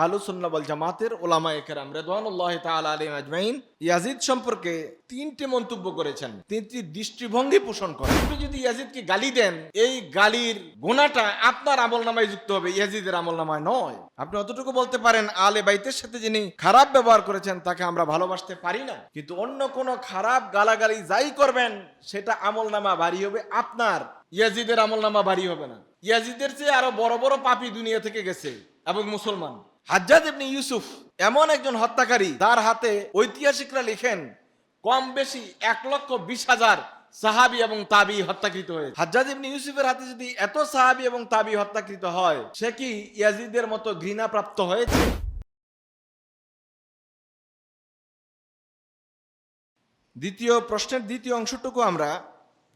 আহলুসুন্নাবল জামাতের ওলামা একরাম রেদওয়ানুল্লাহ তাআলা আলাইহিম আজমাইন ইয়াজিদ সম্পর্কে মন্তব্য করেছেন, তিনটি দৃষ্টিভঙ্গি পোষণ করেন। আপনি যদি ইয়াজিদকে গালি দেন, এই গালির গুণাটা আপনার আমল নামায় যুক্ত হবে, ইয়াজিদের আমল নামায় নয়। আপনি অতটুকু বলতে পারেন আলে বাইতের সাথে যিনি খারাপ ব্যবহার করেছেন, তাকে আমরা ভালোবাসতে পারি না। কিন্তু অন্য কোনো খারাপ গালাগালি যাই করবেন, সেটা আমল নামা হবে, আপনার ইয়াজিদের আমল নামা হবে না। ইয়াজিদের চেয়ে আরও বড় বড় পাপি দুনিয়া থেকে গেছে এবং মুসলমান। হাজ্জাজ ইবনে ইউসুফ এমন একজন হত্যাকারী তার হাতে ঐতিহাসিকরা লিখেন, কম বেশি এক লক্ষ বিশ হাজার সাহাবি এবং তাবি হত্যাকৃত হয়েছে। হাজ্জাজ ইবনে ইউসুফের হাতে যদি এত সাহাবি এবং তাবি হত্যাকৃত হয়, সে কি ইয়াজিদের মতো ঘৃণা প্রাপ্ত হয়েছে? দ্বিতীয় প্রশ্নের দ্বিতীয় অংশটুকু আমরা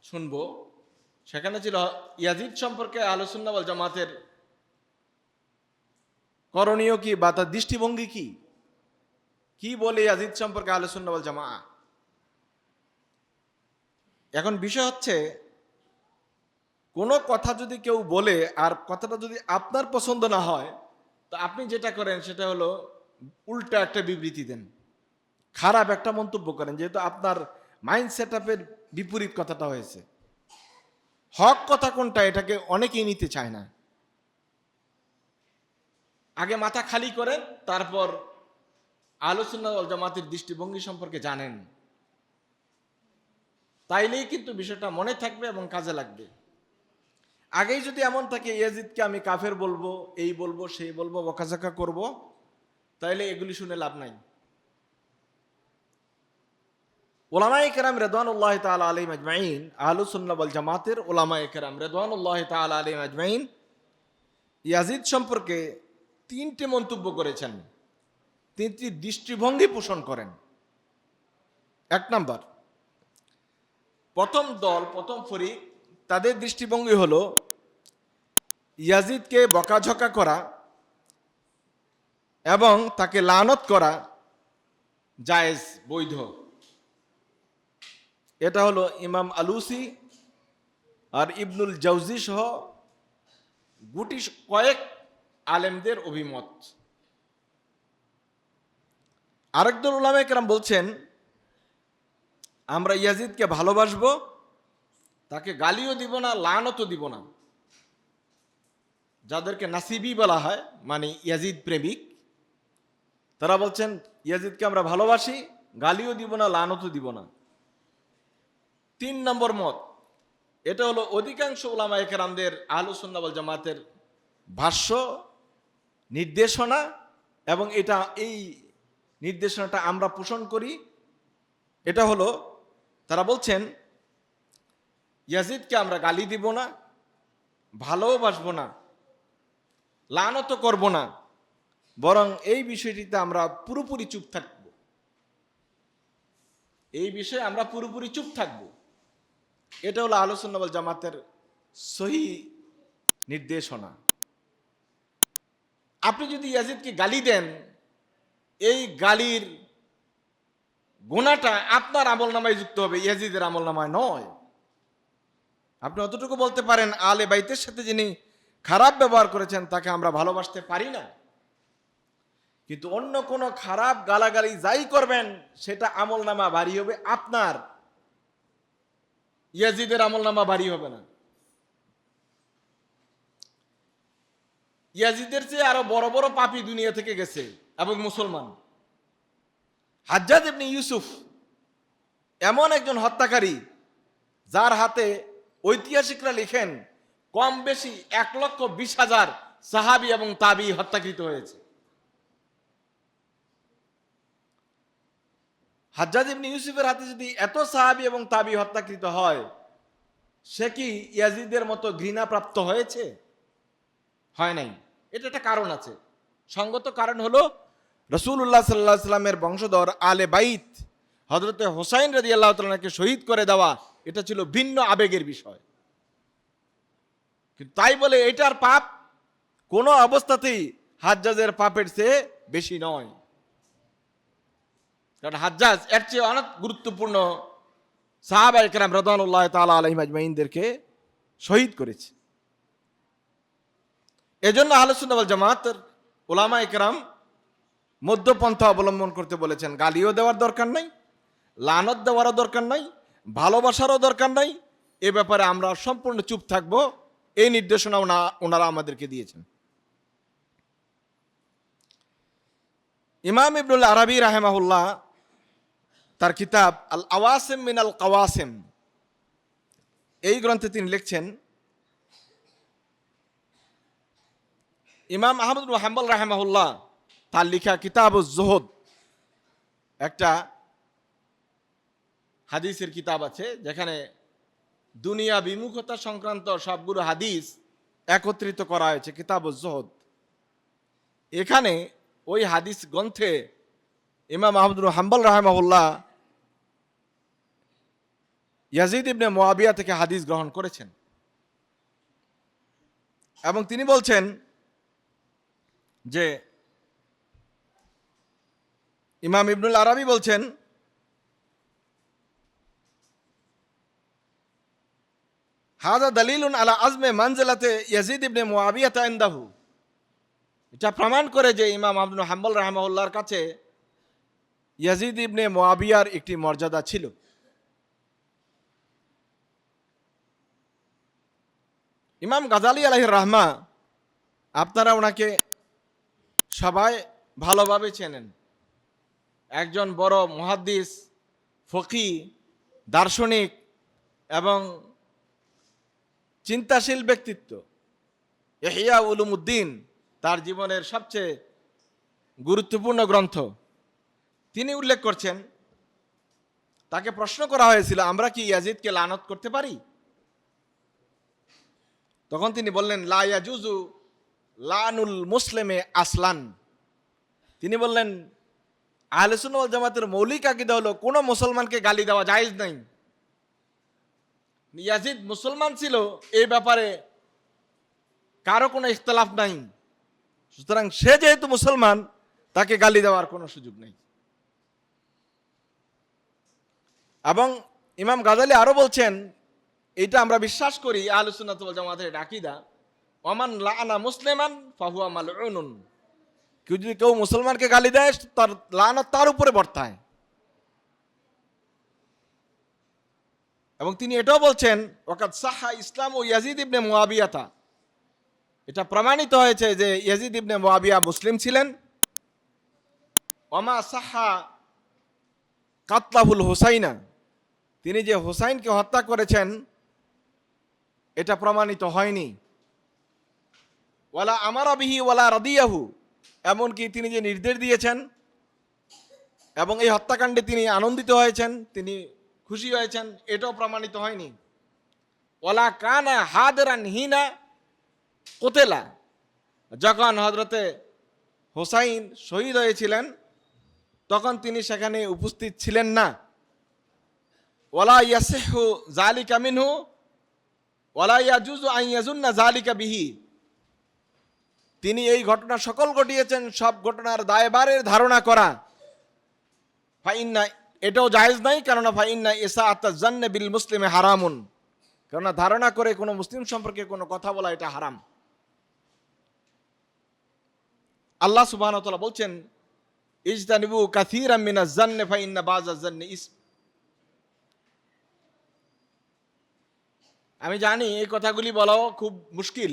শুনব। সেখানে ছিল ইয়াজিদ সম্পর্কে আলোচনা বল জামাতের করণীয় কি বা তার দৃষ্টিভঙ্গি কি? কি বলে ইয়াজিদ সম্পর্কে আলোচনা বল জামা এখন বিষয় হচ্ছে, কোনো কথা যদি কেউ বলে আর কথাটা যদি আপনার পছন্দ না হয়, তো আপনি যেটা করেন সেটা হলো উল্টা একটা বিবৃতি দেন। খারাপ একটা মন্তব্য করেন, যেহেতু আপনার মাইন্ড সেট আপের বিপরীত কথাটা হয়েছে। হক কথা কোনটা? এটাকে অনেকেই নিতে চায় না। আগে মাথা খালি করেন, তারপর আলোচনা জামাতের দৃষ্টিভঙ্গি সম্পর্কে জানেন। তাইলেই কিন্তু বিষয়টা মনে থাকবে এবং কাজে লাগবে। আগেই যদি এমন থাকে, ইয়াজিদকে আমি কাফের বলব, এই বলব, সেই বলব, বকাঝাকা করব, তাইলে এগুলি শুনে লাভ নাই। ওলামাই কেরাম রেদওয়ানুল্লাহ তাআলা আলাইহিম আজমাইন আহলুস সুন্নাহ ওয়াল জামাতের ওলামাই কেরাম রেদওয়ানুল্লাহ তাআলা আলাইহিম আজমাইন, ইয়াজিদ সম্পর্কে তিনটি মন্তব্য করেছেন। তিনটি দৃষ্টিভঙ্গি পোষণ করেন। এক নাম্বার, প্রথম দল, প্রথম ফরিক তাদের দৃষ্টিভঙ্গি হল ইয়াজিদকে বকাঝকা করা এবং তাকে লানত করা জায়েজ, বৈধ। এটা হলো ইমাম আলুসি আর ইবনুল জাউজি সহ গুটি কয়েক আলেমদের অভিমত। আরেকদল উলামা কেরাম বলছেন, আমরা ইয়াজিদকে ভালোবাসবো, তাকে গালিও দিব না, লানতও দিব না। যাদেরকে নাসিবি বলা হয় মানে ইয়াজিদ প্রেমিক, তারা বলছেন, ইয়াজিদকে আমরা ভালোবাসি, গালিও দিব না, লানতও দিব না। তিন নম্বর মত, এটা হলো অধিকাংশ ওলামা একরামদের আহলুসুন্নাবল জামাতের ভাষ্য। নির্দেশনা এবং এটা এই নির্দেশনাটা আমরা পোষণ করি। এটা হলো, তারা বলছেন, ইয়াজিদকে আমরা গালি দিব না, ভালোবাসবো না, লানত করব না, বরং এই বিষয়টিতে আমরা পুরোপুরি চুপ থাকব। এই বিষয়ে আমরা পুরোপুরি চুপ থাকব। এটা হলো আলোচনা বল জামাতের সহি নির্দেশনা। আপনি যদি ইয়াজিদকে গালি দেন, এই গালির গুণাটা আপনার আমল নামায় যুক্ত হবে, ইয়াজিদের আমল নামায় নয়। আপনি অতটুকু বলতে পারেন, আলে বাইতের সাথে যিনি খারাপ ব্যবহার করেছেন, তাকে আমরা ভালোবাসতে পারি না। কিন্তু অন্য কোনো খারাপ গালাগালি যাই করবেন, সেটা আমল নামা ভারী হবে, আপনার ইয়াজিদের আমল নামা ভারী হবে না। ইয়াজিদের চেয়ে আরও বড় বড় পাপি দুনিয়া থেকে গেছে এবং মুসলমান। হাজ্জাজ ইবনে ইউসুফ এমন একজন হত্যাকারী, যার হাতে ঐতিহাসিকরা লিখেন, কম বেশি এক লক্ষ বিশ হাজার সাহাবি এবং তাবি হত্যাকৃত হয়েছে। হাজ্জাজ ইবনে ইউসুফের হাতে যদি এত সাহাবি এবং তাবি হত্যাকৃত হয়, সে কি ইয়াজিদের মতো ঘৃণা প্রাপ্ত হয়েছে? হয় নাই। এটা একটা কারণ আছে। সঙ্গত কারণ হলো রসুল্লাহ সাল্লাহ সাল্লামের বংশধর আলে বাইত হজরতে হোসাইন রাজি আল্লাহ তালকে শহীদ করে দেওয়া, এটা ছিল ভিন্ন আবেগের বিষয়। কিন্তু তাই বলে এটার পাপ কোনো অবস্থাতেই হাজ্জাজের পাপের চেয়ে বেশি নয়। কারণ হাজ্জাজ এর চেয়ে অনেক গুরুত্বপূর্ণ সাহাবা রদানুল্লাহ তালা আলহিম আজমাইনদেরকে শহীদ করেছে। এজন্য আলোচনা জামাতের ওলামা একরাম মধ্যপন্থা অবলম্বন করতে বলেছেন। গালিও দেওয়ার দরকার নাই, লানত দেওয়ারও দরকার নাই, ভালোবাসারও দরকার নাই। এ ব্যাপারে আমরা সম্পূর্ণ চুপ থাকব। এই নির্দেশনা ওনা ওনারা আমাদেরকে দিয়েছেন। ইমাম ইবনুল আরবি রাহেমাহুল্লাহ তার কিতাব আল আওয়াসেম মিন আল কাওয়াসেম, এই গ্রন্থে তিনি লিখছেন ইমাম আহমদুল হাম্বল রাহেমাহুল্লাহ, তার লিখা কিতাব জোহদ, একটা হাদিসের কিতাব আছে, যেখানে দুনিয়া বিমুখতা সংক্রান্ত সবগুলো হাদিস একত্রিত করা হয়েছে কিতাব জোহদ। এখানে ওই হাদিস গ্রন্থে ইমাম আহমদুল হাম্বল রাহেমাহুল্লাহ ইয়াজিদ ইবনে মোয়াবিয়া থেকে হাদিস গ্রহণ করেছেন। এবং তিনি বলছেন যে ইমাম ইবনুল আরবি বলছেন হাজা দলিলুন আলা আজমে মানজেলাতে ইয়াজিদ ইবনে মুআবিয়া তাইন্দাহু এটা প্রমাণ করে যে ইমাম আব্দুল হাম্বল রাহমাউল্লাহর কাছে ইয়াজিদ ইবনে মোয়াবিয়ার একটি মর্যাদা ছিল। ইমাম গাজালি আলাইহির রাহমা, আপনারা ওনাকে সবাই ভালোভাবে চেনেন। একজন বড় মহাদ্দিস, ফকি, দার্শনিক এবং চিন্তাশীল ব্যক্তিত্ব। এহিয়া উলুমুদ্দিন তার জীবনের সবচেয়ে গুরুত্বপূর্ণ গ্রন্থ। তিনি উল্লেখ করছেন, তাকে প্রশ্ন করা হয়েছিল, আমরা কি ইয়াজিদকে লানত করতে পারি? তখন তিনি বললেন, লা ইয়াজুজু লানুল মুসলিমে আসলান। তিনি বললেন আহলেসুল জামাতের মৌলিক আকিদা হলো, কোনো মুসলমানকে গালি দেওয়া জায়েজ নাই। ইয়াজিদ মুসলমান ছিল এই ব্যাপারে কারও কোনো ইখতলাফ নাই। সুতরাং সে যেহেতু মুসলমান, তাকে গালি দেওয়ার কোনো সুযোগ নেই। এবং ইমাম গাজালি আরও বলছেন এটা আমরা বিশ্বাস করি আলোচনাত জামাতের ডাকিদা ওমান লানা মুসলিমান ফাহুয়া মালউনুন। কেউ যদি কেউ মুসলমানকে গালি দেয়, তার লানত তার উপরে বর্তায়। এবং তিনি এটাও বলছেন ওকাত সাহা ইসলাম ও ইয়াজিদ ইবনে মুয়াবিয়াতা এটা প্রমাণিত হয়েছে যে ইয়াজিদ ইবনে মুয়াবিয়া মুসলিম ছিলেন। ওমা সাহা কাতলাহুল হুসাইনা। তিনি যে হুসাইনকে হত্যা করেছেন, এটা প্রমাণিত হয়নি। ওয়ালা আমার বিহি ওয়ালা রাদিয়াহু, এমনকি তিনি যে নির্দেশ দিয়েছেন এবং এই হত্যাকাণ্ডে তিনি আনন্দিত হয়েছেন, তিনি খুশি হয়েছেন, এটাও প্রমাণিত হয়নি। ওলা কানা হাদরান হিনা কোতেলা, যখন হজরতে হোসাইন শহীদ হয়েছিলেন, তখন তিনি সেখানে উপস্থিত ছিলেন না। ওলা ইয়াসেহু জালিকা মিনহু ওলা ইয়াজুজু আন ইয়াজুন্না জালিকা বিহি। তিনি এই ঘটনা সকল ঘটিয়েছেন, সব ঘটনার দায়বারের ধারণা করা। ফাইন্না, এটাও জায়েজ নাই, কেননা ফাইন্না এসা আত্মাজান্নে বিল মুসলিমে হারামুন। কেননা ধারণা করে কোনো মুসলিম সম্পর্কে কোনো কথা বলা এটা হারাম। আল্লাহ সুবাহ বলছেন, ইজতানিবু কাথির মিনা জান্নে ফাইন্না বাজা জান্নে ইস আমি জানি এই কথাগুলি বলাও খুব মুশকিল।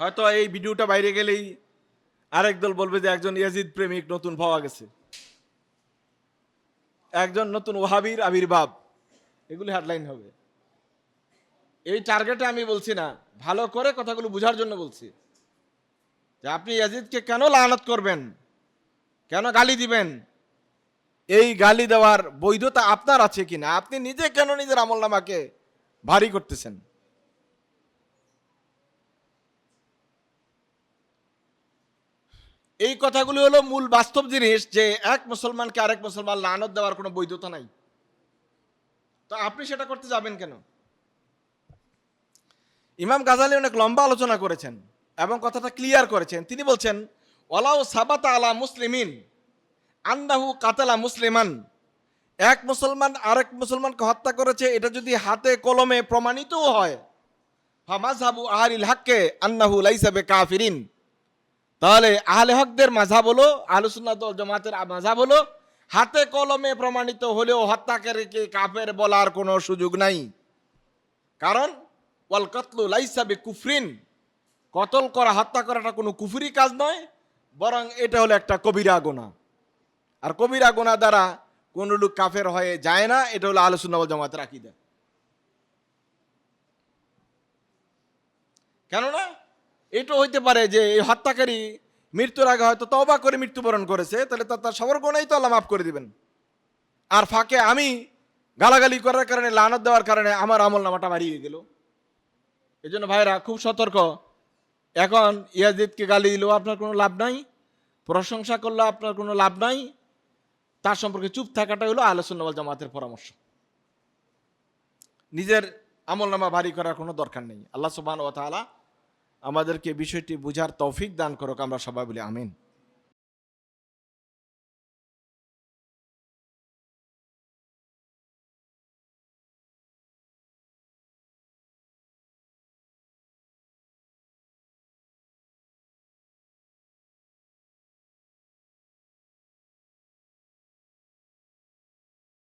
হয়তো এই ভিডিওটা বাইরে গেলেই আরেক দল বলবে যে একজন ইয়াজিদ প্রেমিক নতুন পাওয়া গেছে। একজন নতুন ওহাবির আবির্ভাব এগুলি হেডলাইন হবে। এই টার্গেটে আমি বলছি না, ভালো করে কথাগুলো বোঝার জন্য বলছি। যে আপনি ইয়াজিদকে কেন লানত করবেন? কেন গালি দিবেন? এই গালি দেওয়ার বৈধতা আপনার আছে কিনা? আপনি নিজে কেন নিজের আমল নামাকে ভারী করতেছেন? এই কথাগুলি হলো মূল বাস্তব জিনিস যে এক মুসলমানকে আরেক মুসলমান লানত দেওয়ার কোনো বৈধতা নাই। তো আপনি সেটা করতে যাবেন কেন? ইমাম গাজালি অনেক লম্বা আলোচনা করেছেন এবং কথাটা ক্লিয়ার করেছেন। তিনি বলছেন ওলাও সাবাতা আলা মুসলিমিন আন্দাহু কাতালা মুসলিমান। এক মুসলমান আরেক মুসলমানকে হত্যা করেছে, এটা যদি হাতে কলমে প্রমাণিতও হয় হামাজহাবু আহারিল হাক্কে আন্নাহু লাইসাবে কাফিরিন তাহলে আহলে হকদের মাঝাব হলো আহলুসুন্নাত ওয়াল জামাতের মাঝাব হলো, হাতে কলমে প্রমাণিত হলেও হত্যাকারীকে কাফের বলার কোনো সুযোগ নাই। কারণ, ওয়াল কতলু লাইসাবে কুফরিন কতল করা, হত্যা করাটা কোনো কুফুরি কাজ নয়, বরং এটা হলো একটা কবিরা গোনা। আর কবিরা গোনা দ্বারা কোনো লোক কাফের হয়ে যায় না, এটা হলো আলোচনা জামাতের আকিদা। কেননা এটা হইতে পারে যে এই হত্যাকারী মৃত্যুর আগে হয়তো তবা করে মৃত্যুবরণ করেছে, তাহলে তার তার সবর গোনাই তো আল্লাহ মাফ করে দিবেন। আর ফাঁকে আমি গালাগালি করার কারণে, লানত দেওয়ার কারণে আমার আমল নামাটা বাড়িয়ে গেল। এই জন্য ভাইরা, খুব সতর্ক। এখন ইয়াজিদকে গালি দিলেও আপনার কোনো লাভ নাই, প্রশংসা করলেও আপনার কোনো লাভ নাই, তার সম্পর্কে চুপ থাকাটা হলো আলোচনা জামাতের পরামর্শ। নিজের আমল নামা ভারী করার কোনো দরকার নেই। আল্লাহ সুবাহ ও তাআলা আমাদেরকে বিষয়টি বুঝার তৌফিক দান করুক আমরা সবাই বলি আমিন।